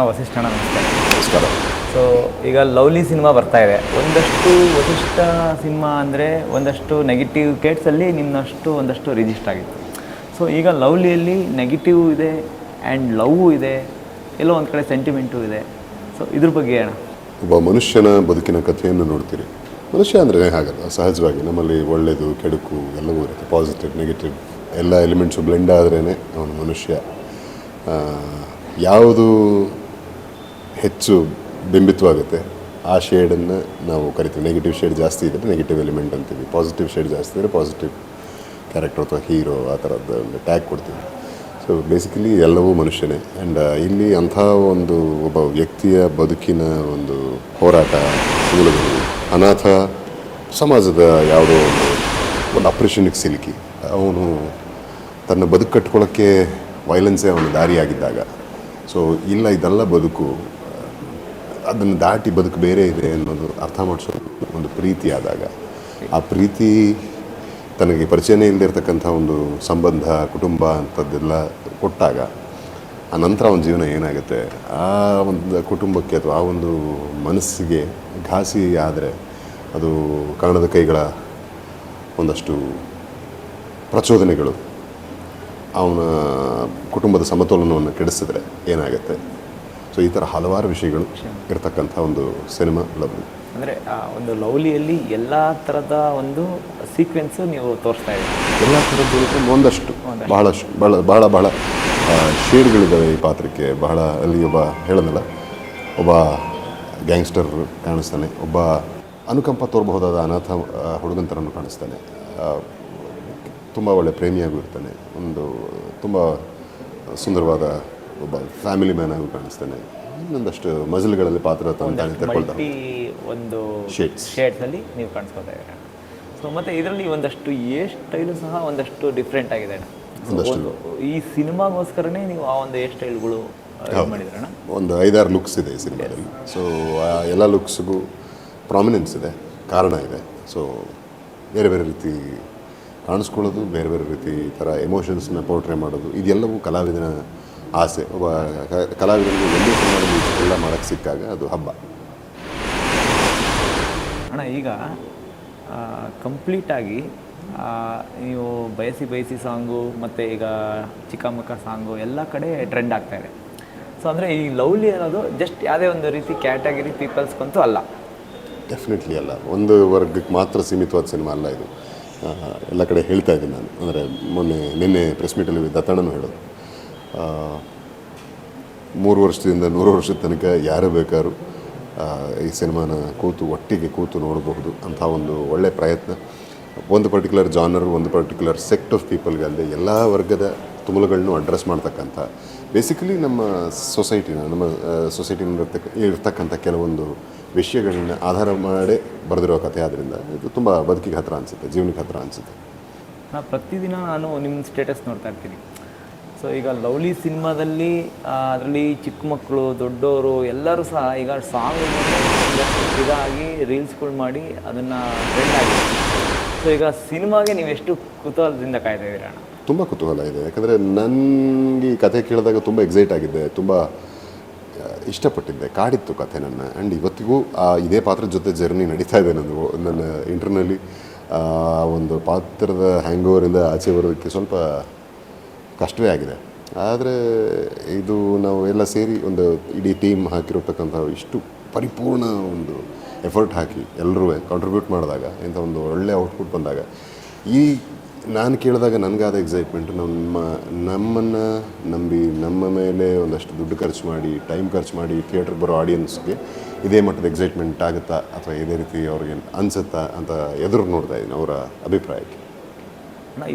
ಅಣ್ಣ ವಸಿಷ್ಠ ನಮಸ್ಕಾರ. ಸೊ ಈಗ ಲವ್ಲಿ ಸಿನಿಮಾ ಬರ್ತಾ ಇದೆ. ಒಂದಷ್ಟು ವಸಿಷ್ಠ ಸಿನಿಮಾ ಅಂದರೆ ಒಂದಷ್ಟು ನೆಗೆಟಿವ್ ಕೇಟ್ಸಲ್ಲಿ ನಿಮ್ಮಷ್ಟು ಒಂದಷ್ಟು ರಿಜಿಸ್ಟ್ ಆಗಿತ್ತು. ಸೊ ಈಗ ಲವ್ಲಿಯಲ್ಲಿ ನೆಗೆಟಿವ್ ಇದೆ ಆ್ಯಂಡ್ ಲವ್ ಇದೆ ಎಲ್ಲೋ ಒಂದು ಕಡೆ ಸೆಂಟಿಮೆಂಟು ಇದೆ. ಸೊ ಇದ್ರ ಬಗ್ಗೆ ಹೇಳ ಒಬ್ಬ ಮನುಷ್ಯನ ಬದುಕಿನ ಕಥೆಯನ್ನು ನೋಡ್ತೀರಿ. ಮನುಷ್ಯ ಅಂದರೆ ಹಾಗಲ್ಲ ಸಹಜವಾಗಿ ನಮ್ಮಲ್ಲಿ ಒಳ್ಳೆಯದು ಕೆಡುಕು ಎಲ್ಲವೂ ಇರುತ್ತೆ ಪಾಸಿಟಿವ್ ನೆಗೆಟಿವ್ ಎಲ್ಲ ಎಲಿಮೆಂಟ್ಸು ಬ್ಲೆಂಡ್ ಆದ್ರೇ ಅವನು ಮನುಷ್ಯ. ಯಾವುದು ಹೆಚ್ಚು ಬಿಂಬಿತವಾಗುತ್ತೆ. ಆ ಶೇಡನ್ನು ನಾವು ಕರಿತೀವಿ. ನೆಗೆಟಿವ್ ಶೇಡ್ ಜಾಸ್ತಿ ಇದ್ದರೆ ನೆಗೆಟಿವ್ ಎಲಿಮೆಂಟ್ ಅಂತೀವಿ. ಪಾಸಿಟಿವ್ ಶೇಡ್ ಜಾಸ್ತಿ ಇದ್ದರೆ ಪಾಸಿಟಿವ್ ಕ್ಯಾರೆಕ್ಟರ್ ಅಥವಾ ಹೀರೋ ಆ ಥರದ್ದು ಒಂದು ಟ್ಯಾಗ್ ಕೊಡ್ತೀವಿ. ಸೊ ಬೇಸಿಕಲಿ ಎಲ್ಲವೂ ಮನುಷ್ಯನೇ. ಆ್ಯಂಡ್ ಇಲ್ಲಿ ಅಂಥ ಒಂದು ಒಬ್ಬ ವ್ಯಕ್ತಿಯ ಬದುಕಿನ ಒಂದು ಹೋರಾಟ ಮೂಲಗಳು ಅನಾಥ ಸಮಾಜದ ಯಾವುದೋ ಒಂದು ಒಂದು ಅಪ್ರೆಷನ್ಗೆ ಸಿಲುಕಿ, ಅವನು ತನ್ನ ಬದುಕು ಕಟ್ಕೊಳ್ಳೋಕ್ಕೆ ವೈಲೆನ್ಸೇ ಅವನ ದಾರಿಯಾಗಿದ್ದಾಗ. ಸೊ ಇಲ್ಲ ಇದೆಲ್ಲ ಬದುಕು ಅದನ್ನು ದಾಟಿ ಬದುಕು ಬೇರೆ ಇದೆ ಅನ್ನೋದು ಅರ್ಥ ಮಾಡಿಸೋದು ಒಂದು ಪ್ರೀತಿ ಆದಾಗ, ಆ ಪ್ರೀತಿ ತನಗೆ ಪರಿಚಯನೇ ಇಲ್ಲದಿರ್ತಕ್ಕಂಥ ಒಂದು ಸಂಬಂಧ, ಕುಟುಂಬ ಅಂಥದ್ದೆಲ್ಲ ಕೊಟ್ಟಾಗ, ಆ ನಂತರ ಅವನ ಜೀವನ ಏನಾಗುತ್ತೆ? ಆ ಒಂದು ಕುಟುಂಬಕ್ಕೆ ಅಥವಾ ಆ ಒಂದು ಮನಸ್ಸಿಗೆ ಘಾಸಿ ಆದರೆ ಅದು ಕಾಣದ ಕೈಗಳ ಒಂದಷ್ಟು ಪ್ರಚೋದನೆಗಳು. ಅವನ ಕುಟುಂಬದ ಸಮತೋಲನವನ್ನು ಕೆಡಿಸಿದ್ರೆ ಏನಾಗುತ್ತೆ? ಸೊ ಈ ಥರ ಹಲವಾರು ವಿಷಯಗಳು ಇರತಕ್ಕಂಥ ಒಂದು ಸಿನಿಮಾ ಲವ್ ಅಂದರೆ ಒಂದು ಲವ್ಲಿಯಲ್ಲಿ ಎಲ್ಲ ಥರದ ಒಂದು ಸೀಕ್ವೆನ್ಸ್ ನೀವು ತೋರಿಸ್ತಾ ಇದ್ದೀರಿ. ಎಲ್ಲ ಥರದ್ದು ಒಂದಷ್ಟು ಬಹಳಷ್ಟು ಬಹಳ ಬಹಳ ಬಹಳ ಶೇಡ್ಗಳಿದ್ದಾವೆ ಈ ಪಾತ್ರಕ್ಕೆ. ಬಹಳ ಅಲ್ಲಿ ಒಬ್ಬ ಹೇಳೋದಲ್ಲ ಒಬ್ಬ ಗ್ಯಾಂಗ್ಸ್ಟರ್ ಕಾಣಿಸ್ತಾನೆ ಒಬ್ಬ ಅನುಕಂಪ ತೋರಬಹುದಾದ ಅನಾಥ ಹುಡುಗಂತರನ್ನು ಹುಡುಗನ ಥರನೂ ಕಾಣಿಸ್ತಾನೆ ತುಂಬ ಒಳ್ಳೆ ಪ್ರೇಮಿಯಾಗೂ ಇರ್ತಾನೆ. ಒಂದು ತುಂಬ ಸುಂದರವಾದ ಒಬ್ಬ ಫ್ಯಾಮಿಲಿ ಮ್ಯಾನ್ ಆಗಿ ಕಾಣಿಸ್ತಾನೆ. ಇನ್ನೊಂದಷ್ಟು ಮಜಲ್ಗಳಲ್ಲಿ ಪಾತ್ರ ತಂದು ತಾನೇ ತಗೊಳ್ತಾರೆ ಮಲ್ಟಿ ಒಂದು ಶೇಡ್ ಶೇಡ್ಸಲ್ಲಿ ನೀವು ಕಾಣಿಸ್ಕೊತಾ ಇದ್ದಾರೆ? ಸೊ ಮತ್ತು ಇದರಲ್ಲಿ ಒಂದಷ್ಟು ಏ ಸ್ಟೈಲು ಸಹ ಒಂದಷ್ಟು ಡಿಫ್ರೆಂಟ್ ಆಗಿದೆ. ಈ ಸಿನಿಮಾಗೋಸ್ಕರನೇ ನೀವು ಆ ಒಂದು ಏರ್ ಸ್ಟೈಲ್ಗಳು ಒಂದು ಐದಾರು ಲುಕ್ಸ್ ಇದೆ ಈ ಸಿನಿಮಾದಲ್ಲಿ. ಸೊ ಆ ಎಲ್ಲ ಲುಕ್ಸ್ಗೂ ಪ್ರಾಮಿನೆನ್ಸ್ ಇದೆ ಕಾರಣ ಇದೆ. ಸೊ ಬೇರೆ ಬೇರೆ ರೀತಿ ಕಾಣಿಸ್ಕೊಳ್ಳೋದು ಬೇರೆ ಬೇರೆ ರೀತಿ ಈ ಥರ ಎಮೋಷನ್ಸ್ನ ಪೋರ್ಟ್ರೇ ಮಾಡೋದು ಇದೆಲ್ಲವೂ ಕಲಾವಿದನ ಆಸೆ ಒಬ್ಬ ಕಲಾವಿದರಿಗೆ ಕಲಾವಿದನಿಗೆ ಒಂದೇ ಸಿನಿಮಾದಲ್ಲಿ ಎಲ್ಲ ಮಾಡೋಕ್ಕೆ ಸಿಕ್ಕಾಗ ಅದು ಹಬ್ಬ. ಅಣ್ಣ ಈಗ ಕಂಪ್ಲೀಟಾಗಿ ನೀವು ಬಯಸಿ ಬಯಸಿ ಸಾಂಗು ಮತ್ತು ಈಗ ಚಿಕ್ಕಮಕ್ಕ ಸಾಂಗು ಎಲ್ಲ ಕಡೆ ಟ್ರೆಂಡ್ ಆಗ್ತಾ ಇದೆ. ಸೊ ಅಂದರೆ ಈ ಲವ್ಲಿ ಅನ್ನೋದು ಜಸ್ಟ್ ಯಾವುದೇ ಒಂದು ರೀತಿ ಕ್ಯಾಟಗರಿ ಪೀಪಲ್ಸ್ಗಂತೂ ಅಲ್ಲ. ಡೆಫಿನೆಟ್ಲಿ ಅಲ್ಲ. ಒಂದು ವರ್ಗಕ್ಕೆ ಮಾತ್ರ ಸೀಮಿತವಾದ ಸಿನಿಮಾ ಅಲ್ಲ ಇದು. ಎಲ್ಲ ಕಡೆ ಹೇಳ್ತಾ ಇದ್ದೀನಿ ನಾನು. ಅಂದರೆ ಮೊನ್ನೆ ನಿನ್ನೆ ಪ್ರೆಸ್ ಮೀಟಲ್ಲಿ ದತ್ತಣ್ಣನೂ ಹೇಳೋದು. ಮೂರು ವರ್ಷದಿಂದ ನೂರು ವರ್ಷದ ತನಕ ಯಾರು ಬೇಕಾದ್ರೂ ಈ ಸಿನಿಮಾನ ಕೂತು, ಒಟ್ಟಿಗೆ ಕೂತು ನೋಡಬಹುದು ಅಂಥ ಒಂದು ಒಳ್ಳೆಯ ಪ್ರಯತ್ನ. ಒಂದು ಪರ್ಟಿಕ್ಯುಲರ್ ಜಾನರ್ ಒಂದು ಪರ್ಟಿಕ್ಯುಲರ್ ಸೆಕ್ಟ್ ಆಫ್ ಪೀಪಲ್ಗೆ ಅಲ್ಲದೆ ಎಲ್ಲ ವರ್ಗದ ತುಮಲುಗಳನ್ನು ಅಡ್ರೆಸ್ ಮಾಡ್ತಕ್ಕಂಥ ಬೇಸಿಕಲಿ ನಮ್ಮ ಸೊಸೈಟಿನ ನಮ್ಮ ಸೊಸೈಟಿನ ಇರ್ತಕ್ಕಂಥ ಕೆಲವೊಂದು ವಿಷಯಗಳನ್ನ ಆಧಾರ ಮಾಡಿ ಬರೆದಿರೋ ಕಥೆ ಆದ್ದರಿಂದ ಇದು ತುಂಬ ಬದುಕಿಗೆ ಹತ್ರ ಅನಿಸುತ್ತೆ, ಜೀವನಕ್ಕೆ ಹತ್ರ ಅನಿಸುತ್ತೆ. ಪ್ರತಿದಿನ ನಾನು ನಿಮ್ಮ ಸ್ಟೇಟಸ್ ನೋಡ್ತಾ ಇರ್ತೀನಿ. ಸೊ ಈಗ ಲವ್ಲಿ ಸಿನಿಮಾದಲ್ಲಿ ಅದರಲ್ಲಿ ಚಿಕ್ಕ ಮಕ್ಕಳು ದೊಡ್ಡವರು ಎಲ್ಲರೂ ಸಹ ಈಗ ಸಾಂಗ್ ಇದಾಗಿ ರೀಲ್ಸ್ಗಳು ಮಾಡಿ ಅದನ್ನು ಟ್ರೆಂಡ್ ಆಗಿದೆ. ಸೊ ಈಗ ಸಿನಿಮಾಗೆ ನೀವು ಎಷ್ಟು ಕುತೂಹಲದಿಂದ ಕಾಯ್ತಾ ಇದ್ದೀರಾ ತುಂಬ ಕುತೂಹಲ ಇದೆ. ಯಾಕಂದರೆ ನನಗೆ ಈ ಕಥೆ ಕೇಳಿದಾಗ ತುಂಬ ಎಕ್ಸೈಟ್ ಆಗಿದ್ದೆ, ತುಂಬ ಇಷ್ಟಪಟ್ಟಿದ್ದೆ. ಕಾಡಿತ್ತು ಕಥೆ ನನ್ನ. ಆ್ಯಂಡ್ ಇವತ್ತಿಗೂ, ಆ, ಇದೇ ಪಾತ್ರದ ಜೊತೆ ಜರ್ನಿ ನಡೀತಾ ಇದೆ ನನ್ನ ನನ್ನ ಇಂಟರ್ನಲ್ಲಿ ಒಂದು ಪಾತ್ರದ ಹ್ಯಾಂಗ್ ಓವರಿಂದ ಆಚೆ ಬರೋದಕ್ಕೆ ಸ್ವಲ್ಪ ಕಷ್ಟವೇ ಆಗಿದೆ. ಆದರೆ ಇದು ನಾವು ಎಲ್ಲ ಸೇರಿ ಒಂದು ಇಡೀ ಟೀಮ್ ಹಾಕಿರತಕ್ಕಂಥ ಇಷ್ಟು ಪರಿಪೂರ್ಣ ಒಂದು ಎಫರ್ಟ್ ಹಾಕಿ ಎಲ್ಲರೂ ಕಾಂಟ್ರಿಬ್ಯೂಟ್ ಮಾಡಿದಾಗ, ಇಂಥ ಒಂದು ಒಳ್ಳೆಯ ಔಟ್ಪುಟ್ ಬಂದಾಗ, ಈ ನಾನು ಕೇಳಿದಾಗ ನನಗಾದ ಎಕ್ಸೈಟ್ಮೆಂಟ್ ನಮ್ಮ, ನಮ್ಮನ್ನು ನಂಬಿ, ನಮ್ಮ ಮೇಲೆ ಒಂದಷ್ಟು ದುಡ್ಡು ಖರ್ಚು ಮಾಡಿ ಟೈಮ್ ಖರ್ಚು ಮಾಡಿ ಥಿಯೇಟ್ರಿಗೆ ಬರೋ ಆಡಿಯನ್ಸ್ಗೆ ಇದೇ ಮಟ್ಟದ ಎಕ್ಸೈಟ್ಮೆಂಟ್ ಆಗುತ್ತಾ ಅಥವಾ ಇದೇ ರೀತಿ ಅವ್ರಿಗೆ ಅನಿಸುತ್ತಾ ಅಂತ ಎದುರು ನೋಡ್ತಾ ಇದ್ದೀನಿ ಅವರ ಅಭಿಪ್ರಾಯಕ್ಕೆ.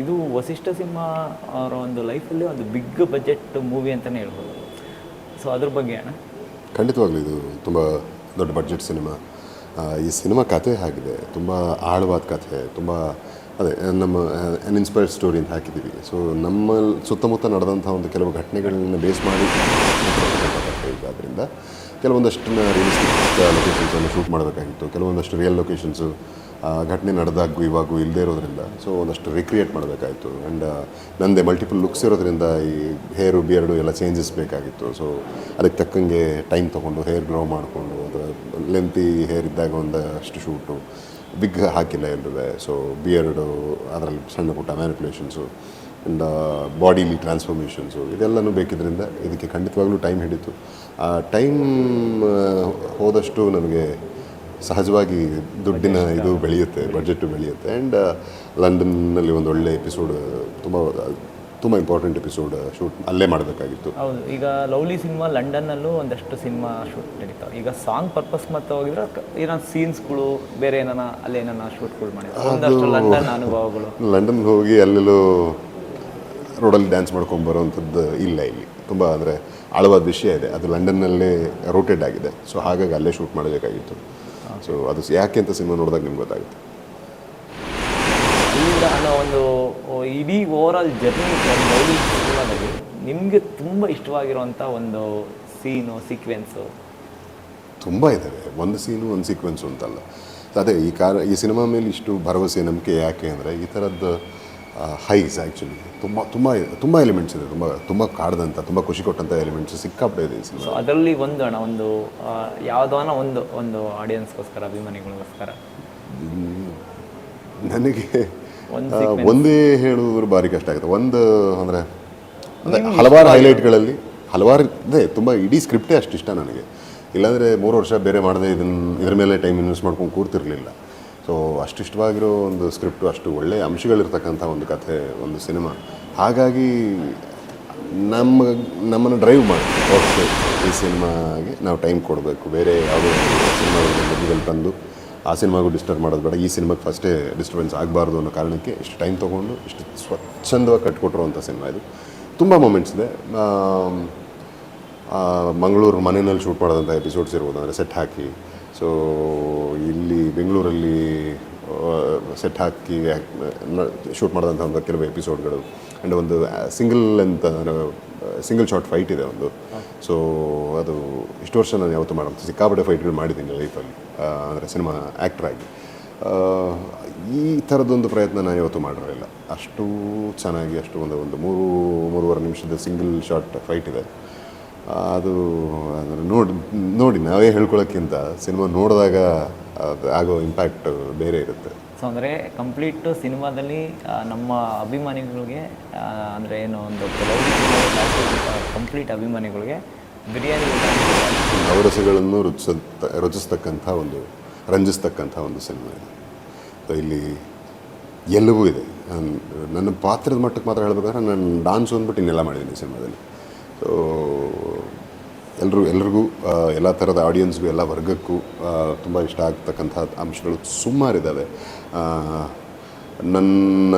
ಇದು ವಸಿಷ್ಠ ಸಿಂಹ ಅವರ ಒಂದು ಲೈಫಲ್ಲಿ ಒಂದು ಬಿಗ್ ಬಜೆಟ್ ಮೂವಿ ಅಂತಲೇ ಹೇಳ್ಬೋದು. ಸೊ ಅದ್ರ ಬಗ್ಗೆ ಅಣ್ಣ. ಖಂಡಿತವಾಗ್ಲೂ ಇದು ತುಂಬ ದೊಡ್ಡ ಬಜೆಟ್ ಸಿನಿಮಾ ಈ ಸಿನಿಮಾ ಕಥೆ ಆಗಿದೆ. ತುಂಬ ಆಳವಾದ ಕಥೆ, ತುಂಬ, ಅದೇ, ನಮ್ಮ ಅನ್ ಇನ್ಸ್ಪೈರ್ಡ್ ಸ್ಟೋರಿ ಅಂತ ಹಾಕಿದ್ದೀವಿ. ಸೊ ನಮ್ಮ ಸುತ್ತಮುತ್ತ ನಡೆದಂಥ ಒಂದು ಕೆಲವು ಘಟನೆಗಳನ್ನ ಬೇಸ್ ಮಾಡಿ ಅದರಿಂದ ಆದ್ದರಿಂದ ಕೆಲವೊಂದಷ್ಟು ರಿಯಲಿಸ್ಟಿಕ್ ಲೊಕೇಶನ್ಸನ್ನು ಶೂಟ್ ಮಾಡಬೇಕಾಗಿತ್ತು. ಕೆಲವೊಂದಷ್ಟು ರಿಯಲ್ ಲೊಕೇಶನ್ಸು ಘಟನೆ ನಡೆದಾಗೂ ಇವಾಗೂ ಇಲ್ಲದೆ ಇರೋದ್ರಿಂದ ಸೊ ಒಂದಷ್ಟು ರಿಕ್ರಿಯೇಟ್ ಮಾಡಬೇಕಾಯಿತು. ಆ್ಯಂಡ್ ನಂದೇ ಮಲ್ಟಿಪಲ್ ಲುಕ್ಸ್ ಇರೋದ್ರಿಂದ ಈ ಹೇರು ಬಿಯರ್ಡು ಎಲ್ಲ ಚೇಂಜಸ್ ಬೇಕಾಗಿತ್ತು. ಸೊ ಅದಕ್ಕೆ ತಕ್ಕಂಗೆ ಟೈಮ್ ತೊಗೊಂಡು ಹೇರ್ ಗ್ರೋ ಮಾಡಿಕೊಂಡು ಅದರ ಲೆಂತಿ ಹೇರ್ ಇದ್ದಾಗ ಒಂದಷ್ಟು ಶೂಟು ಬಿಗ್ ಹಾಕಿಲ್ಲ ಎಲ್ಲರೂ ಸೊ ಬಿಯರ್ಡು ಅದರಲ್ಲಿ ಸಣ್ಣ ಪುಟ್ಟ ಮ್ಯಾನಿಪ್ಯುಲೇಷನ್ಸು ಆ್ಯಂಡ್ ಬಾಡಿಲಿ ಟ್ರಾನ್ಸ್ಫಾರ್ಮೇಷನ್ಸು ಇದೆಲ್ಲನೂ ಬೇಕಿದ್ದರಿಂದ ಇದಕ್ಕೆ ಖಂಡಿತವಾಗ್ಲೂ ಟೈಮ್ ಹಿಡಿತು. ಆ ಟೈಮ್ ಹೋದಷ್ಟು ನನಗೆ ಸಹಜವಾಗಿ ದುಡ್ಡಿನ ಇದು ಬೆಳೆಯುತ್ತೆ ಬಡ್ಜೆಟ್ಟು ಬೆಳೆಯುತ್ತೆ. ಆ್ಯಂಡ್ ಲಂಡನ್ನಲ್ಲಿ ಒಂದು ಒಳ್ಳೆ ಎಪಿಸೋಡ್ ತುಂಬ ತುಂಬ ಇಂಪಾರ್ಟೆಂಟ್ ಎಪಿಸೋಡ್ ಶೂಟ್ ಅಲ್ಲೇ ಮಾಡಬೇಕಾಗಿತ್ತು. ಹೌದು ಈಗ ಲವ್ಲಿ ಸಿನಿಮಾ ಲಂಡನ್ನಲ್ಲೂ ಒಂದಷ್ಟು ಸಿನಿಮಾ ಶೂಟ್ ನಡೀತಾವೆ. ಈಗ ಸಾಂಗ್ ಪರ್ಪಸ್ ಮತ್ತೆ ಹೋಗಿದ್ರೆ ಏನೋ ಸೀನ್ಸ್ಗಳು ಬೇರೆ ಏನಾನ ಅಲ್ಲಿ ಏನಾನ ಶೂಟ್ಗಳು ಮಾಡಿದ್ರು. ಒಂದಷ್ಟು ಲಂಡನ್ ಅನುಭವಗಳು. ಲಂಡನ್ ಹೋಗಿ ಅಲ್ಲೆಲ್ಲೂ ರೋಡಲ್ಲಿ ಡ್ಯಾನ್ಸ್ ಮಾಡ್ಕೊಂಡು ಬರೋವಂಥದ್ದು ಇಲ್ಲ ಇಲ್ಲಿ. ತುಂಬ ಅಂದರೆ ಆಳವಾದ ವಿಷಯ ಇದೆ. ಅದು ಲಂಡನ್ನಲ್ಲೇ ರೋಟೆಡ್ ಆಗಿದೆ. ಸೊ ಹಾಗಾಗಿ ಅಲ್ಲೇ ಶೂಟ್ ಮಾಡಬೇಕಾಗಿತ್ತು. ಸೊ ಅದು ಯಾಕೆ ಅಂತ ಸಿನಿಮಾ ನೋಡಿದಾಗ ನಿಮ್ಗೆ ಗೊತ್ತಾಗುತ್ತೆ. ಅನ್ನೋ ಒಂದು ಇಡೀ ಓವರ್ ಆಲ್ ಜರ್ನಿ ಸಿನಿಮಾದಲ್ಲಿ ನಿಮಗೆ ತುಂಬ ಇಷ್ಟವಾಗಿರುವಂಥ ಒಂದು ಸೀನು ಸೀಕ್ವೆನ್ಸು ತುಂಬ ಇದ್ದಾವೆ. ಒಂದು ಸೀನು ಒಂದು ಸೀಕ್ವೆನ್ಸು ಅಂತಲ್ಲ. ಅದೇ ಈ ಕಾರ ಈ ಸಿನಿಮಾ ಮೇಲೆ ಇಷ್ಟು ಭರವಸೆ ನಂಬಿಕೆ ಯಾಕೆ ಅಂದರೆ ಈ ಥರದ್ದು ಹೈಸ್ ಆ್ಯಕ್ಚುಲಿ ತುಂಬ ತುಂಬ ತುಂಬ ಎಲಿಮೆಂಟ್ಸ್ ಇದೆ. ತುಂಬ ತುಂಬ ಕಾಡ್ದಂಥ ತುಂಬ ಖುಷಿ ಕೊಟ್ಟಂಥ ಎಲಿಮೆಂಟ್ಸ್ ಸಿಕ್ಕಾಪಟ್ಟೆ ಇದೆ ಸೊ ಅದರಲ್ಲಿ ಒಂದು ಅಣ್ಣ ಒಂದು ಯಾವುದೋನ ಒಂದು ಒಂದು ಆಡಿಯನ್ಸ್ಗೋಸ್ಕರ ಅಭಿಮಾನಿಗಳಿಗೋಸ್ಕರ. ನನಗೆ ಒಂದೇ ಹೇಳುವುದು ಭಾರಿ ಕಷ್ಟ ಆಗುತ್ತೆ. ಒಂದು ಅಂದರೆ ಅಂದರೆ ಹಲವಾರು ಹೈಲೈಟ್ಗಳಲ್ಲಿ ಹಲವಾರು ಇದೆ ತುಂಬ ಇಡೀ ಸ್ಕ್ರಿಪ್ಟೇ ಅಷ್ಟು ಇಷ್ಟ ನನಗೆ. ಇಲ್ಲಾಂದರೆ ಮೂರು ವರ್ಷ ಬೇರೆ ಮಾಡದೆ ಇದನ್ನು ಇದ್ರ ಮೇಲೆ ಟೈಮ್ ಇನ್ವೆಸ್ಟ್ ಮಾಡ್ಕೊಂಡು ಕೂರ್ತಿರ್ಲಿಲ್ಲ. ಸೊ ಅಷ್ಟಿಷ್ಟವಾಗಿರೋ ಒಂದು ಸ್ಕ್ರಿಪ್ಟು, ಅಷ್ಟು ಒಳ್ಳೆಯ ಅಂಶಗಳಿರ್ತಕ್ಕಂಥ ಒಂದು ಕಥೆ, ಒಂದು ಸಿನಿಮಾ. ಹಾಗಾಗಿ ನಮ್ಮ, ನಮ್ಮನ್ನು ಡ್ರೈವ್ ಮಾಡಿ. ಓಕೆ, ಈ ಸಿನಿಮಾಗೆ ನಾವು ಟೈಮ್ ಕೊಡಬೇಕು. ಬೇರೆ ಯಾವುದೋ ಸಿನಿಮಾಗಳ ಮಧ್ಯದಲ್ಲಿ ತಂದು ಆ ಸಿನಿಮಾಗೂ ಡಿಸ್ಟರ್ಬ್ ಮಾಡೋದು ಬೇಡ. ಈ ಸಿನಿಮಾಗೆ ಫಸ್ಟೇ ಡಿಸ್ಟರ್ಬೆನ್ಸ್ ಆಗಬಾರ್ದು ಅನ್ನೋ ಕಾರಣಕ್ಕೆ ಇಷ್ಟು ಟೈಮ್ ತೊಗೊಂಡು, ಇಷ್ಟು ಸ್ವಚ್ಛಂದವಾಗಿ ಕಟ್ಕೊಟ್ಟಿರುವಂಥ ಸಿನಿಮಾ ಇದು. ತುಂಬ ಮೊಮೆಂಟ್ಸ್ ಇದೆ. ಮಂಗಳೂರು ಮನೆಯಲ್ಲಿ ಶೂಟ್ ಮಾಡೋದಂಥ ಎಪಿಸೋಡ್ಸ್ ಇರ್ಬೋದು. ಅಂದರೆ ಸೆಟ್ ಹಾಕಿ ಸೊ ಇಲ್ಲಿ ಬೆಂಗಳೂರಲ್ಲಿ ಸೆಟ್ ಹಾಕಿ ಶೂಟ್ ಮಾಡಿದಂಥ ಒಂದು ಕೆಲವು ಎಪಿಸೋಡ್ಗಳು ಆ್ಯಂಡ್ ಒಂದು ಸಿಂಗಲ್ ಅಂತ ಸಿಂಗಲ್ ಶಾರ್ಟ್ ಫೈಟ್ ಇದೆ ಒಂದು. ಸೊ ಅದು ಇಷ್ಟು ವರ್ಷ ನಾನು ಯಾವತ್ತೂ ಮಾಡೋದು ಸಿಕ್ಕಾಪಟ್ಟೆ ಫೈಟ್ಗಳು ಮಾಡಿದ್ದೀನಿ ಲೈಫಲ್ಲಿ ಅಂದರೆ ಸಿನಿಮಾ ಆ್ಯಕ್ಟ್ರಾಗಿ ಈ ಥರದೊಂದು ಪ್ರಯತ್ನ ನಾನು ಯಾವತ್ತೂ ಮಾಡಿರಲಿಲ್ಲ. ಅಷ್ಟು ಚೆನ್ನಾಗಿ ಅಷ್ಟು ಒಂದು ಒಂದು ಮೂರು, ಮೂರುವರೆ ನಿಮಿಷದ ಸಿಂಗಲ್ ಶಾರ್ಟ್ ಫೈಟ್ ಇದೆ. ಅದು ಅಂದರೆ ನೋಡಿ ನೋಡಿ ನಾವೇ ಹೇಳ್ಕೊಳ್ಳೋಕ್ಕಿಂತ ಸಿನಿಮಾ ನೋಡಿದಾಗ ಅದು ಆಗೋ ಇಂಪ್ಯಾಕ್ಟ್ ಬೇರೆ ಇರುತ್ತೆ. ಸೊ ಅಂದರೆ ಕಂಪ್ಲೀಟ್ ಸಿನಿಮಾದಲ್ಲಿ ನಮ್ಮ ಅಭಿಮಾನಿಗಳಿಗೆ ಅಂದರೆ ಏನು ಒಂದು ಕಂಪ್ಲೀಟ್ ಅಭಿಮಾನಿಗಳಿಗೆ ಬಿರಿಯಾನಿ ನವರಸಗಳನ್ನು ರುಚಿಸ ರುಚಿಸ್ತಕ್ಕಂಥ ಒಂದು ರಂಜಿಸ್ತಕ್ಕಂಥ ಒಂದು ಸಿನಿಮಾ ಇದೆ. ಸೊ ಇಲ್ಲಿ ಎಲ್ಲವೂ ಇದೆ. ನಾನ್- ನನ್ನ ಪಾತ್ರದ ಮಟ್ಟಕ್ಕೆ ಮಾತ್ರ ಹೇಳ್ಬೇಕಾದ್ರೆ ನಾನು ಡಾನ್ಸ್ ಅಂದ್ಬಿಟ್ಟು ಇನ್ನೆಲ್ಲ ಮಾಡಿದ್ದೀನಿ ಸಿನಿಮಾದಲ್ಲಿ. ಎಲ್ಲರೂ ಎಲ್ರಿಗೂ ಎಲ್ಲ ಥರದ ಆಡಿಯನ್ಸ್ಗೂ ಎಲ್ಲ ವರ್ಗಕ್ಕೂ ತುಂಬ ಇಷ್ಟ ಆಗ್ತಕ್ಕಂಥ ಅಂಶಗಳು ಸುಮಾರಿದ್ದಾವೆ ನನ್ನ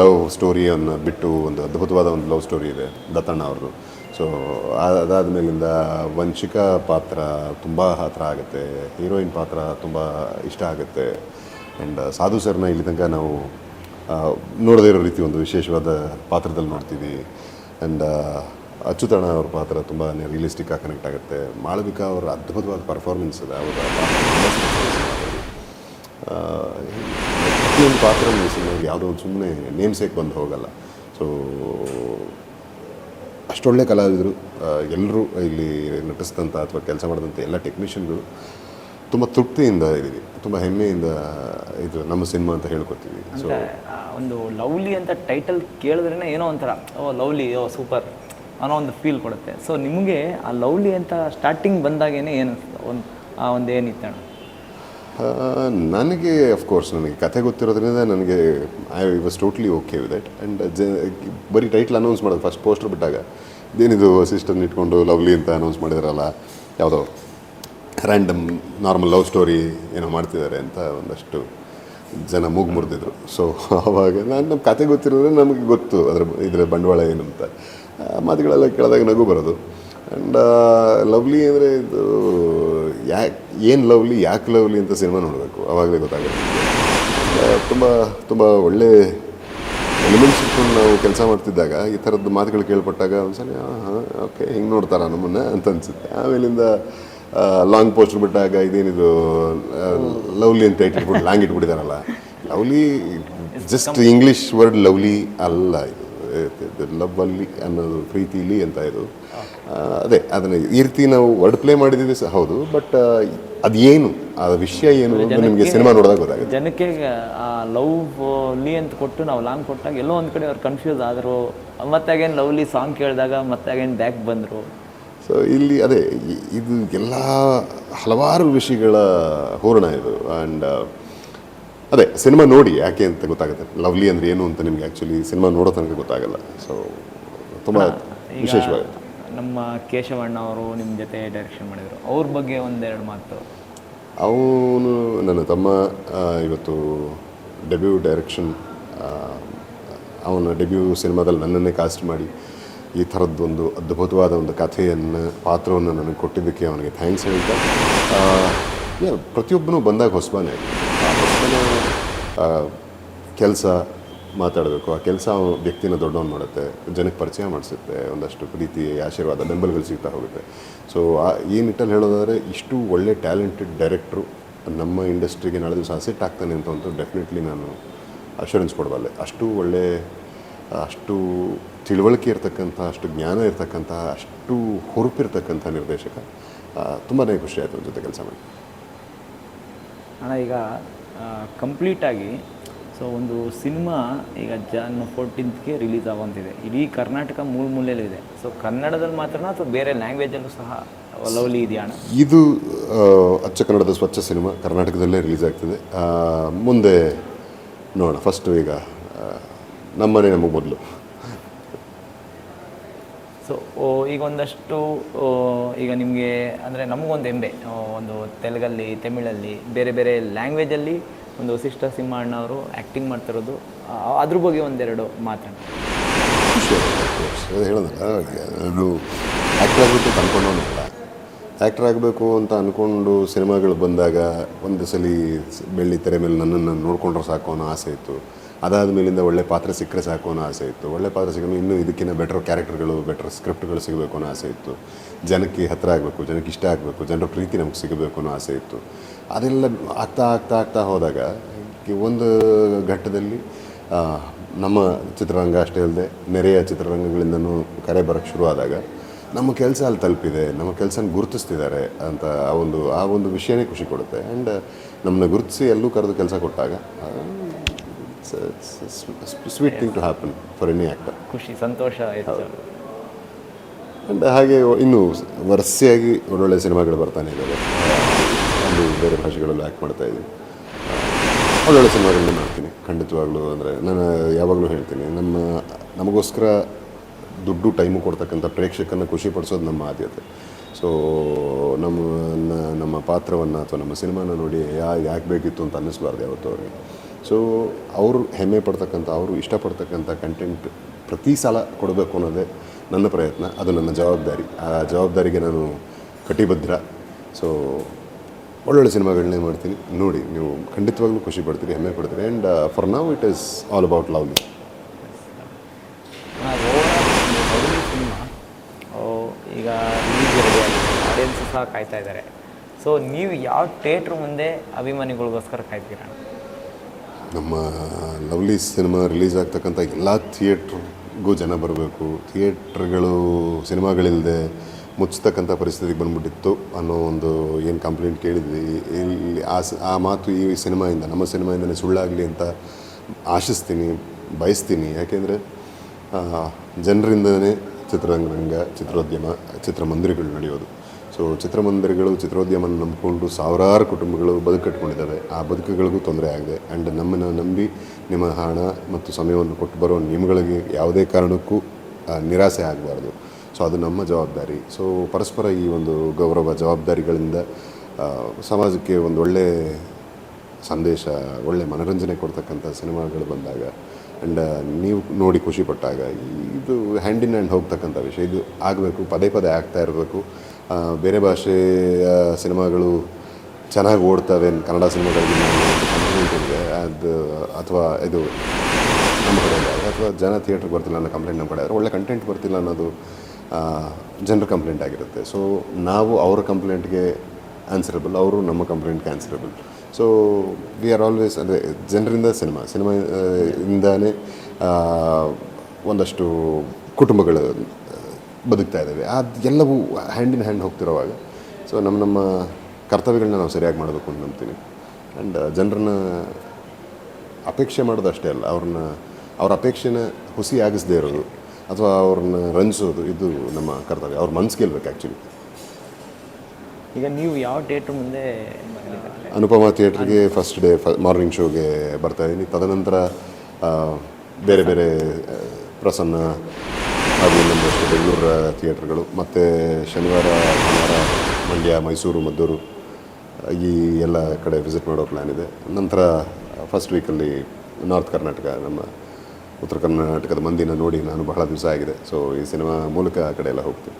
ಲವ್ ಸ್ಟೋರಿಯನ್ನು ಬಿಟ್ಟು ಒಂದು ಅದ್ಭುತವಾದ ಒಂದು ಲವ್ ಸ್ಟೋರಿ ಇದೆ ದತ್ತಣ್ಣ ಅವ್ರದ್ದು ಸೊ ಅದಾದ ಮೇಲಿಂದ ವಂಶಿಕಾ ಪಾತ್ರ ತುಂಬ ಹತ್ರ ಆಗುತ್ತೆ ಹೀರೋಯಿನ್ ಪಾತ್ರ ತುಂಬ ಇಷ್ಟ ಆಗುತ್ತೆ. ಆ್ಯಂಡ್ ಸಾಧು ಸರ್ನ ಇಲ್ಲಿ ತನಕ ನಾವು ನೋಡದೇ ಇರೋ ರೀತಿ ಒಂದು ವಿಶೇಷವಾದ ಪಾತ್ರದಲ್ಲಿ ನೋಡ್ತೀವಿ. ಆ್ಯಂಡ್ ಅಚ್ಯುತಣ್ಣ ಅವ್ರ ಪಾತ್ರ ತುಂಬಾ ರಿಯಲಿಸ್ಟಿಕ್ ಆಗಿ ಕನೆಕ್ಟ್ ಆಗುತ್ತೆ. ಮಾಳವಿಕಾ ಅವರ ಅದ್ಭುತವಾದ ಪರ್ಫಾರ್ಮೆನ್ಸ್ ಇದೆ. ಅವರ ಪ್ರತಿಯೊಂದು ಪಾತ್ರ ಸಿನಿಮಾಗೆ ಯಾವುದೋ ಒಂದು ಸುಮ್ಮನೆ ನೇಮ್ಸೇಕ್ ಬಂದು ಹೋಗಲ್ಲ. ಸೊ ಅಷ್ಟೊಳ್ಳೆ ಕಲಾವಿದರು ಎಲ್ಲರೂ ಇಲ್ಲಿ ನಟಿಸಿದಂಥ ಅಥವಾ ಕೆಲಸ ಮಾಡಿದಂಥ ಎಲ್ಲ ಟೆಕ್ನಿಷಿಯನ್ಗಳು ತುಂಬ ತೃಪ್ತಿಯಿಂದ ಇದ್ದೀವಿ. ತುಂಬ ಹೆಮ್ಮೆಯಿಂದ ಇದು ನಮ್ಮ ಸಿನಿಮಾ ಅಂತ ಹೇಳ್ಕೊತೀವಿ. ಸೊ ಒಂದು ಲವ್ಲಿ ಅಂತ ಟೈಟಲ್ ಕೇಳಿದ್ರೇ ಏನೋ ಒಂಥರ, ಓ ಲವ್ಲಿ, ಓ ಸೂಪರ್. ಅನ್ನೋ ಒಂದು ಫೀಲ್ ಕೊಡುತ್ತೆ. ಸೊ ನಿಮಗೆ ಆ ಲವ್ಲಿ ಅಂತ ಸ್ಟಾರ್ಟಿಂಗ್ ಬಂದಾಗೇನೆ ಏನು ಒಂದು, ಆ ಒಂದು ಏನಿತ್ತು ನನಗೆ ಅಫ್ಕೋರ್ಸ್ ನನಗೆ ಕತೆ ಗೊತ್ತಿರೋದ್ರಿಂದ ನನಗೆ I was totally okay with that and ಬರೀ ಟೈಟ್ಲ್ ಅನೌನ್ಸ್ ಮಾಡೋದು ಫಸ್ಟ್ ಪೋಸ್ಟರ್ ಬಿಟ್ಟಾಗ, ಇದೇನಿದು ಸಿಸ್ಟರ್ನ ಇಟ್ಕೊಂಡು ಲವ್ಲಿ ಅಂತ ಅನೌನ್ಸ್ ಮಾಡಿದಾರಲ್ಲ, ಯಾವುದೋ ರ್ಯಾಂಡಮ್ ನಾರ್ಮಲ್ ಲವ್ ಸ್ಟೋರಿ ಏನೋ ಮಾಡ್ತಿದ್ದಾರೆ ಅಂತ ಒಂದಷ್ಟು ಜನ ಮೂಗು ಮುರಿದಿದ್ರು. ಸೊ ಆವಾಗ ನಾನು ನಮ್ಮ ಕತೆ ಗೊತ್ತಿರೋದ್ರೆ ನಮಗೆ ಗೊತ್ತು, ಅದರ, ಇದರ ಬಂಡವಾಳ ಏನು ಅಂತ. ಮಾತುಗಳೆಲ್ಲ ಕೇಳಿದಾಗ ನಗು ಬರೋದು. ಆ್ಯಂಡ್ ಲವ್ಲಿ ಅಂದರೆ ಇದು ಯಾಕೆ ಏನು ಲವ್ಲಿ ಯಾಕೆ ಲವ್ಲಿ ಅಂತ ಸಿನಿಮಾ ನೋಡಬೇಕು? ಅವಾಗಲೇ ಗೊತ್ತಾಗುತ್ತೆ. ತುಂಬ ತುಂಬ ಒಳ್ಳೆ ಎಲಿಮೆಂಟ್ಸ್ ಇಟ್ಕೊಂಡು ನಾವು ಕೆಲಸ ಮಾಡ್ತಿದ್ದಾಗ ಈ ಥರದ್ದು ಮಾತುಗಳು ಕೇಳ್ಪಟ್ಟಾಗ ಒಂದ್ಸಲ ಹಾಂ ಓಕೆ ಹಿಂಗೆ ನೋಡ್ತಾರ ನಮ್ಮನ್ನು? ಅಂತ ಅನಿಸುತ್ತೆ. ಆಮೇಲಿಂದ ಲಾಂಗ್ ಪೋಸ್ಟ್ ಬಿಟ್ಟಾಗ ಇದೇನಿದು ಲವ್ಲಿ ಅಂತ ಇಟ್ಬಿಟ್ಟು long ಇಟ್ಬಿಟ್ಟಿದಾರಲ್ಲ. Lovely just English word lovely ಅಲ್ಲ ಇದು. ಲವ್ ಅಲ್ಲಿ ಅನ್ನೋದು ಪ್ರೀತಿಲಿ ಅಂತ ಇದು. ಅದೇ ಅದನ್ನು ಈ ರೀತಿ ನಾವು ವರ್ಡ್ ಪ್ಲೇ ಮಾಡಿದ್ದೀವಿ ಸಹ ಹೌದು ಬಟ್ ಅದೇನು ಆ ವಿಷಯ ಏನು ನಿಮಗೆ ಸಿನಿಮಾ ನೋಡಿದಾಗ ಗೊತ್ತಾಗುತ್ತೆ. ಜನಕ್ಕೆ ಆ ಲವ್ ಲೀ ಅಂತ ಕೊಟ್ಟು ನಾವು ಲಾಂಗ್ ಕೊಟ್ಟಾಗ ಎಲ್ಲೋ ಒಂದು ಕಡೆ ಅವ್ರು ಕನ್ಫ್ಯೂಸ್ ಆದರು. ಮತ್ತೆ ಅಗೇನ್ ಲವ್ಲಿ ಸಾಂಗ್ ಕೇಳಿದಾಗ ಮತ್ತೆ ಅಗೇನ್ ಬ್ಯಾಕ್ ಬಂದರು. ಸೊ ಇಲ್ಲಿ ಅದೇ ಇದು ಎಲ್ಲ ಹಲವಾರು ವಿಷಯಗಳ ಹೂರಣ ಇದು. ಆ್ಯಂಡ್ ಅದೇ ಸಿನಿಮಾ ನೋಡಿ ಯಾಕೆ ಅಂತ ಗೊತ್ತಾಗುತ್ತೆ. ಲವ್ಲಿ ಅಂದ್ರೆ ಏನು ಅಂತ ನಿಮಗೆ ಆ್ಯಕ್ಚುಲಿ ಸಿನಿಮಾ ನೋಡೋ ತನಕ ಗೊತ್ತಾಗಲ್ಲ. ಸೊ ತುಂಬ ವಿಶೇಷವಾಗುತ್ತೆ ನಮ್ಮ ಕೇಶವಣ್ಣ ಅವರು ನಿಮ್ಮ ಜೊತೆ ಡೈರೆಕ್ಷನ್ ಮಾಡಿದರು. ಅವ್ರ ಬಗ್ಗೆ ಒಂದೆರಡು ಮಾತು. ಅವನು ನನ್ನ ತಮ್ಮ ಇವತ್ತು ಡೆಬ್ಯೂ ಡೈರೆಕ್ಷನ್ ಅವನ ಡೆಬ್ಯೂ ಸಿನಿಮಾದಲ್ಲಿ ನನ್ನನ್ನೇ ಕಾಸ್ಟ್ ಮಾಡಿ ಈ ಥರದ್ದೊಂದು ಅದ್ಭುತವಾದ ಒಂದು ಕಥೆಯನ್ನು ಪಾತ್ರವನ್ನು ನನಗೆ ಕೊಟ್ಟಿದ್ದಕ್ಕೆ ಅವನಿಗೆ ಥ್ಯಾಂಕ್ಸ್ ಹೇಳ್ತಾ ಪ್ರತಿಯೊಬ್ಬನೂ ಬಂದಾಗ ಹೊಸಬನೇ. ಆ, ಕೆಲಸ ಮಾತಾಡಬೇಕು. ಆ ಕೆಲಸ ವ್ಯಕ್ತಿನ ದೊಡ್ಡವನು ಮಾಡುತ್ತೆ, ಜನಕ್ಕೆ ಪರಿಚಯ ಮಾಡಿಸುತ್ತೆ, ಒಂದಷ್ಟು ಪ್ರೀತಿ, ಆಶೀರ್ವಾದ, ಬೆಂಬಲಗಳು ಸಿಗ್ತಾ ಹೋಗುತ್ತೆ. ಸೊ ಈ ನಿಟ್ಟಲ್ಲಿ ಹೇಳೋದಾದರೆ, ಇಷ್ಟು ಒಳ್ಳೆ ಟ್ಯಾಲೆಂಟೆಡ್ ಡೈರೆಕ್ಟ್ರು ನಮ್ಮ ಇಂಡಸ್ಟ್ರಿಗೆ ನಾಳೆ ದಿವಸ ಅಸೆಟ್ ಆಗ್ತಾನೆ ಅಂತ ಅಂತೂ ಡೆಫಿನೆಟ್ಲಿ ನಾನು ಅಶ್ಯೂರೆನ್ಸ್ ಕೊಡಬಲ್ಲೆ ಅಷ್ಟು ಒಳ್ಳೆ, ಅಷ್ಟು ತಿಳುವಳಿಕೆ ಇರತಕ್ಕಂಥ, ಅಷ್ಟು ಜ್ಞಾನ ಇರತಕ್ಕಂಥ, ಅಷ್ಟು ಹುರುಪಿರ್ತಕ್ಕಂಥ ನಿರ್ದೇಶಕ ತುಂಬಾ ಖುಷಿ ಆಯಿತು ಜೊತೆ ಕೆಲಸ ಮಾಡಿ. ಅಣ್ಣ, ಈಗ ಕಂಪ್ಲೀಟಾಗಿ. ಸೊ ಒಂದು ಸಿನಿಮಾ ಈಗ ಜಾನ್ ಫೋರ್ಟೀನ್ತ್ಗೆ ರಿಲೀಸ್ ಆಗುವಂತಿದೆ ಇಡೀ ಕರ್ನಾಟಕ ಮೂಲ ಮೂಲೆಯಲ್ಲಿದೆ ಸೊ ಕನ್ನಡದಲ್ಲಿ ಮಾತ್ರ ಅಥವಾ ಬೇರೆ ಲ್ಯಾಂಗ್ವೇಜಲ್ಲೂ ಸಹ ಲವ್ಲಿ ಇದೆಯಾ ಇದು ಅಚ್ಚ ಕನ್ನಡದ ಸ್ವಚ್ಛ ಸಿನಿಮಾ ಕರ್ನಾಟಕದಲ್ಲೇ ರಿಲೀಸ್ ಆಗ್ತದೆ. ಮುಂದೆ ನೋಡೋಣ. ಫಸ್ಟು ಈಗ ನಮ್ಮನೆ ನಮಗೆ ಮೊದಲು. ಸೊ ಈಗ ಒಂದಷ್ಟು ಈಗ ನಿಮಗೆ ಅಂದರೆ ನಮಗೊಂದು ಹೆಂಬೆ ಒಂದು ತೆಲುಗಲ್ಲಿ, ತಮಿಳಲ್ಲಿ, ಬೇರೆ ಬೇರೆ ಲ್ಯಾಂಗ್ವೇಜಲ್ಲಿ ಒಂದು ವಸಿಷ್ಠ ಸಿಂಹ ಅಣ್ಣವರು ಆ್ಯಕ್ಟಿಂಗ್ ಮಾಡ್ತಿರೋದು. ಅದ್ರ ಬಗ್ಗೆ ಒಂದೆರಡು ಮಾತಾಡಿ. ಖುಷಿ ಹೇಳೋದಲ್ಲ ಅದು ಆ್ಯಕ್ಟರ್ ಆಗಬೇಕು ಅಂತ ಅಂದ್ಕೊಂಡವನಲ್ಲ ಆ್ಯಕ್ಟರ್ ಆಗಬೇಕು ಅಂತ ಅಂದ್ಕೊಂಡು ಸಿನಿಮಾಗಳು ಬಂದಾಗ ಒಂದು ಸಲ ಬೆಳ್ಳಿ ತೆರೆ ಮೇಲೆ ನನ್ನನ್ನು ನೋಡಿಕೊಂಡ್ರೆ ಸಾಕು ಅನ್ನೋ ಆಸೆ ಇತ್ತು. ಅದಾದ ಮೇಲಿಂದ ಒಳ್ಳೆ ಪಾತ್ರ ಸಿಕ್ಕರೆ ಸಾಕು ಅನ್ನೋ ಆಸೆ ಇತ್ತು. ಒಳ್ಳೆ ಪಾತ್ರ ಸಿಗೋ ಇನ್ನೂ ಇದಕ್ಕಿಂತ ಬೆಟರ್ ಕ್ಯಾರೆಕ್ಟರ್ಗಳು ಬೆಟರ್ ಸ್ಕ್ರಿಪ್ಟ್ಗಳು ಸಿಗಬೇಕು ಅನ್ನೋ ಆಸೆ ಇತ್ತು. ಜನಕ್ಕೆ ಹತ್ತಿರ ಆಗಬೇಕು, ಜನಕ್ಕೆ ಇಷ್ಟ ಆಗಬೇಕು, ಜನರ ಪ್ರೀತಿ ನಮ್ಗೆ ಸಿಗಬೇಕು ಅನ್ನೋ ಆಸೆ ಇತ್ತು. ಅದೆಲ್ಲ ಆಗ್ತಾ ಆಗ್ತಾ ಆಗ್ತಾ ಹೋದಾಗ ಒಂದು ಘಟ್ಟದಲ್ಲಿ ನಮ್ಮ ಚಿತ್ರರಂಗ ಅಷ್ಟೇ ಅಲ್ಲದೆ ನೆರೆಯ ಚಿತ್ರರಂಗಗಳಿಂದನೂ ಕರೆ ಬರೋಕ್ಕೆ ಶುರು ಆದಾಗ ನಮ್ಮ ಕೆಲಸ ಅಲ್ಲಿ ತಲುಪಿದೆ, ನಮ್ಮ ಕೆಲಸನ ಗುರುತಿಸ್ತಿದ್ದಾರೆ ಅಂತ ಆ ಒಂದು ಆ ಒಂದು ವಿಷಯನೇ ಖುಷಿ ಕೊಡುತ್ತೆ. ಆ್ಯಂಡ್ ನಮ್ಮನ್ನ ಗುರುತಿಸಿ ಎಲ್ಲೂ ಕರೆದು ಕೆಲಸ ಕೊಟ್ಟಾಗ sweet thing to happen for any actor ಖುಷಿ ಸಂತೋಷ ಹೆಚ್ಚು ಆ್ಯಂಡ್ ಹಾಗೆ ಇನ್ನೂ ವರಸೆಯಾಗಿ ಒಳ್ಳೊಳ್ಳೆ ಸಿನಿಮಾಗಳು ಬರ್ತಾನೆ ಇದ್ದಾವೆ ಒಂದು ಬೇರೆ ಭಾಷೆಗಳಲ್ಲೂ ಆ್ಯಕ್ಟ್ ಮಾಡ್ತಾ ಇದ್ದೀನಿ. ಒಳ್ಳೊಳ್ಳೆ ಸಿನಿಮಾಗಳನ್ನ ಮಾಡ್ತೀನಿ ಖಂಡಿತವಾಗ್ಲೂ. ಅಂದರೆ ನಾನು ಯಾವಾಗಲೂ ಹೇಳ್ತೀನಿ ನಮ್ಮ ನಮಗೋಸ್ಕರ ದುಡ್ಡು ಟೈಮು ಕೊಡ್ತಕ್ಕಂಥ ಪ್ರೇಕ್ಷಕನ ಖುಷಿಪಡಿಸೋದು ನಮ್ಮ ಆದ್ಯತೆ. ಸೊ ನಮ್ಮ ನಮ್ಮ ಪಾತ್ರವನ್ನು ಅಥವಾ ನಮ್ಮ ಸಿನಿಮಾನ ನೋಡಿ ಯಾ ಯಾಕೆ ಬೇಕಿತ್ತು ಅಂತ ಅನ್ನಿಸ್ಬಾರ್ದು ಯಾವತ್ತೂ ಅವ್ರಿಗೆ. ಸೊ ಅವರು ಹೆಮ್ಮೆ ಪಡ್ತಕ್ಕಂಥ, ಅವರು ಇಷ್ಟಪಡ್ತಕ್ಕಂಥ ಕಂಟೆಂಟ್ ಪ್ರತಿ ಸಲ ಕೊಡಬೇಕು ಅನ್ನೋದೇ ನನ್ನ ಪ್ರಯತ್ನ. ಅದು ನನ್ನ ಜವಾಬ್ದಾರಿ. ಆ ಜವಾಬ್ದಾರಿಗೆ ನಾನು ಕಟಿಬದ್ಧ. ಸೊ ಒಳ್ಳೊಳ್ಳೆ ಸಿನಿಮಾಗಳನ್ನೇ ಮಾಡ್ತೀನಿ. ನೋಡಿ, ನೀವು ಖಂಡಿತವಾಗ್ಲೂ ಖುಷಿ ಪಡ್ತೀರಿ, ಹೆಮ್ಮೆ ಪಡ್ತೀರಿ. And for now it is all about lovely ಈಗ ಆಡಿಯನ್ಸ್ ಸಹ ಕಾಯ್ತಾ ಇದ್ದಾರೆ. ಸೊ ನೀವು ಯಾವ ಥಿಯೇಟ್ರ್ ಮುಂದೆ ಅಭಿಮಾನಿಗಳಿಗೋಸ್ಕರ ಕಾಯ್ತೀರಾ? ನಮ್ಮ ಲವ್ಲಿ ಸಿನಿಮಾ ರಿಲೀಸ್ ಆಗ್ತಕ್ಕಂಥ ಎಲ್ಲ ಥಿಯೇಟ್ರಿಗೂ ಜನ ಬರಬೇಕು. ಥಿಯೇಟ್ರ್ಗಳು ಸಿನಿಮಾಗಳಿಲ್ಲದೆ ಮುಚ್ಚತಕ್ಕಂಥ ಪರಿಸ್ಥಿತಿಗೆ ಬಂದ್ಬಿಟ್ಟಿತ್ತು ಅನ್ನೋ ಒಂದು ಏನು ಕಂಪ್ಲೇಂಟ್ ಕೇಳಿದ್ವಿ. ಇಲ್ಲಿ ಆ ಆ ಮಾತು ಈ ಸಿನಿಮಾಯಿಂದ, ನಮ್ಮ ಸಿನಿಮಾಯಿಂದನೇ ಸುಳ್ಳಾಗಲಿ ಅಂತ ಆಶಿಸ್ತೀನಿ, ಬಯಸ್ತೀನಿ. ಯಾಕೆಂದರೆ ಜನರಿಂದನೇ ಚಿತ್ರರಂಗ ಚಿತ್ರೋದ್ಯಮ, ಚಿತ್ರಮಂದಿರಗಳು ನಡೆಯೋದು. ಸೊ ಚಿತ್ರಮಂದಿರಗಳು, ಚಿತ್ರೋದ್ಯಮನ ನಂಬಿಕೊಂಡು ಸಾವಿರಾರು ಕುಟುಂಬಗಳು ಬದುಕಟ್ಕೊಂಡಿದ್ದಾವೆ. ಆ ಬದುಕುಗಳಿಗೂ ತೊಂದರೆ ಆಗಿದೆ. ಆ್ಯಂಡ್ ನಮ್ಮನ್ನು ನಂಬಿ ನಿಮ್ಮ ಹಣ ಮತ್ತು ಸಮಯವನ್ನು ಕೊಟ್ಟು ಬರೋ ನಿಮ್ಗಳಿಗೆ ಯಾವುದೇ ಕಾರಣಕ್ಕೂ ನಿರಾಸೆ ಆಗಬಾರ್ದು. ಸೊ ಅದು ನಮ್ಮ ಜವಾಬ್ದಾರಿ. ಸೊ ಪರಸ್ಪರ ಈ ಒಂದು ಗೌರವ ಜವಾಬ್ದಾರಿಗಳಿಂದ ಸಮಾಜಕ್ಕೆ ಒಂದು ಒಳ್ಳೆ ಸಂದೇಶ, ಒಳ್ಳೆ ಮನೋರಂಜನೆ ಕೊಡ್ತಕ್ಕಂಥ ಸಿನಿಮಾಗಳು ಬಂದಾಗ ಆ್ಯಂಡ್ ನೀವು ನೋಡಿ ಖುಷಿಪಟ್ಟಾಗ ಇದು ಹ್ಯಾಂಡ್ ಇನ್ ಹ್ಯಾಂಡ್ ಹೋಗ್ತಕ್ಕಂಥ ವಿಷಯ. ಇದು ಆಗಬೇಕು, ಪದೇ ಪದೇ ಆಗ್ತಾ ಇರಬೇಕು. ಬೇರೆ ಭಾಷೆಯ ಸಿನಿಮಾಗಳು ಚೆನ್ನಾಗಿ ಓಡ್ತವೆ ಕನ್ನಡ ಸಿನಿಮಾಗಳಿಗೆ ಅದು ಅಥವಾ ಇದು ನಮ್ಮ ಕಡೆ ಅಥವಾ ಜನ ಥಿಯೇಟ್ರಿಗೆ ಬರ್ತಿಲ್ಲ ಅನ್ನೋ ಕಂಪ್ಲೇಂಟ್ ನಮ್ಮ ಕಡೆ ಆದರೆ ಒಳ್ಳೆ ಕಂಟೆಂಟ್ ಬರ್ತಿಲ್ಲ ಅನ್ನೋದು ಜನರ ಕಂಪ್ಲೇಂಟ್ ಆಗಿರುತ್ತೆ. ಸೊ ನಾವು ಅವರ ಕಂಪ್ಲೇಂಟ್ಗೆ ಆನ್ಸರಬಲ್ ಅವರು ನಮ್ಮ ಕಂಪ್ಲೇಂಟ್ಗೆ answerable so we are always ಅಂದರೆ ಜನರಿಂದ ಸಿನಿಮಾ ಸಿನಿಮಾ ಇಂದಾನೆ ಒಂದಷ್ಟು ಕುಟುಂಬಗಳು ಬದುಕ್ತಾ ಇದ್ದೇವೆ. ಅದು ಎಲ್ಲವೂ ಹ್ಯಾಂಡ್ ಇನ್ ಹ್ಯಾಂಡ್ ಹೋಗ್ತಿರೋವಾಗ ಸೊ ನಮ್ಮ ನಮ್ಮ ಕರ್ತವ್ಯಗಳನ್ನ ನಾವು ಸರಿಯಾಗಿ ಮಾಡಬೇಕು ಅಂತ ನಂಬ್ತೀನಿ. ಆ್ಯಂಡ್ ಜನರನ್ನ ಅಪೇಕ್ಷೆ ಮಾಡೋದು ಅಷ್ಟೇ ಅಲ್ಲ. ಅವ್ರನ್ನ ಅವ್ರ ಅಪೇಕ್ಷೆನ ಹುಸಿ ಆಗಿಸದೇ ಇರೋದು ಅಥವಾ ಅವ್ರನ್ನ ರಂಜಿಸೋದು ಇದು ನಮ್ಮ ಕರ್ತವ್ಯ. ಅವ್ರ ಮನಸ್ಸು ಗೆಲ್ಬೇಕು ಆ್ಯಕ್ಚುಲಿ ಈಗ ನೀವು ಯಾವ ಥಿಯೇಟ್ರ್ ಮುಂದೆ ಅನುಪಮ ಥಿಯೇಟ್ರಿಗೆ ಫಸ್ಟ್ ಡೇ ಫ ಮಾರ್ನಿಂಗ್ ಶೋಗೆ ಬರ್ತಾ ಇದ್ದೀನಿ. ತದನಂತರ ಬೇರೆ ಬೇರೆ ಪ್ರಸನ್ನ ಹಾಗೂ ಇನ್ನೊಂದಷ್ಟು ಬೆಂಗಳೂರ ಥಿಯೇಟ್ರ್ಗಳು ಮತ್ತು ಶನಿವಾರ, ಭಾನುವಾರ ಮಂಡ್ಯ, ಮೈಸೂರು, ಮದ್ದೂರು, ಈ ಎಲ್ಲ ಕಡೆ ವಿಸಿಟ್ ಮಾಡೋ ಪ್ಲ್ಯಾನ್ ಇದೆ. ನಂತರ ಫಸ್ಟ್ ವೀಕಲ್ಲಿ ನಾರ್ತ್ ಕರ್ನಾಟಕ ನಮ್ಮ ಉತ್ತರ ಕರ್ನಾಟಕದ ಮಂದಿನ ನೋಡಿ ನಾನು ಬಹಳ ದಿವಸ ಆಗಿದೆ. ಸೊ ಈ ಸಿನಿಮಾ ಮೂಲಕ ಆ ಕಡೆ ಎಲ್ಲ ಹೋಗ್ತೀನಿ.